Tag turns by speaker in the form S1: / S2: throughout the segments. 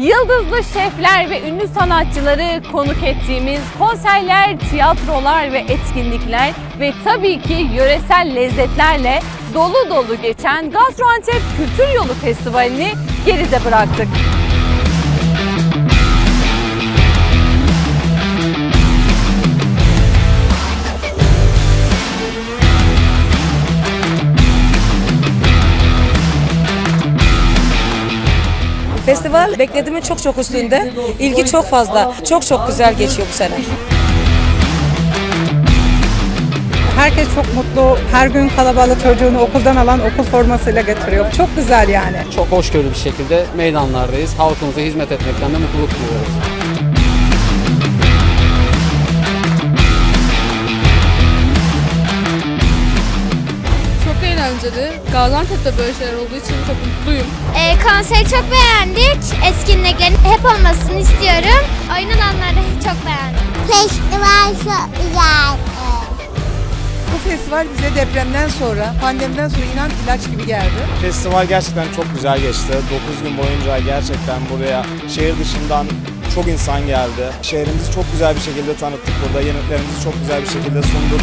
S1: Yıldızlı şefler ve ünlü sanatçıları konuk ettiğimiz konserler, tiyatrolar ve etkinlikler ve tabii ki yöresel lezzetlerle dolu dolu geçen Gaziantep Kültür Yolu Festivali'ni geride bıraktık.
S2: Festival beklediğimin çok çok üstünde. İlgi çok fazla. Çok çok güzel geçiyor bu sene.
S3: Herkes çok mutlu. Her gün kalabalık çocuğunu okuldan alan okul formasıyla getiriyor. Çok güzel yani.
S4: çok hoşgörülü bir şekilde meydanlardayız. Halkımıza hizmet etmekten de mutluluk duyuyoruz.
S5: Eğlenceli. Gaziantep'te böyle şeyler olduğu için çok mutluyum.
S6: Ee, konseri çok beğendik. Etkinliklerin hep olmasını istiyorum. Oyun alanları çok beğendim. Festival çok güzel.
S7: Bu festival bize depremden sonra, pandemiden sonra inan ilaç gibi geldi.
S8: Festival gerçekten çok güzel geçti. 9 gün boyunca gerçekten buraya şehir dışından çok insan geldi. Şehrimizi çok güzel bir şekilde tanıttık burada. Yemeklerimizi çok güzel bir şekilde sunduk.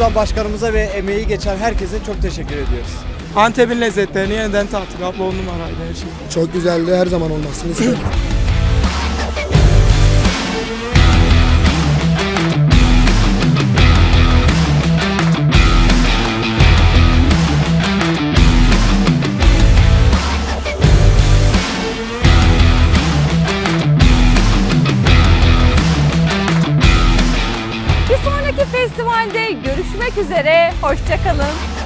S9: Buradan başkanımıza ve emeği geçen herkese çok teşekkür ediyoruz.
S3: Antep'in lezzetlerini yeniden tattık. Abla on numaraydı her şey.
S9: Çok güzeldi her zaman olmasını istiyorum.
S1: Festivalde görüşmek üzere, hoşçakalın.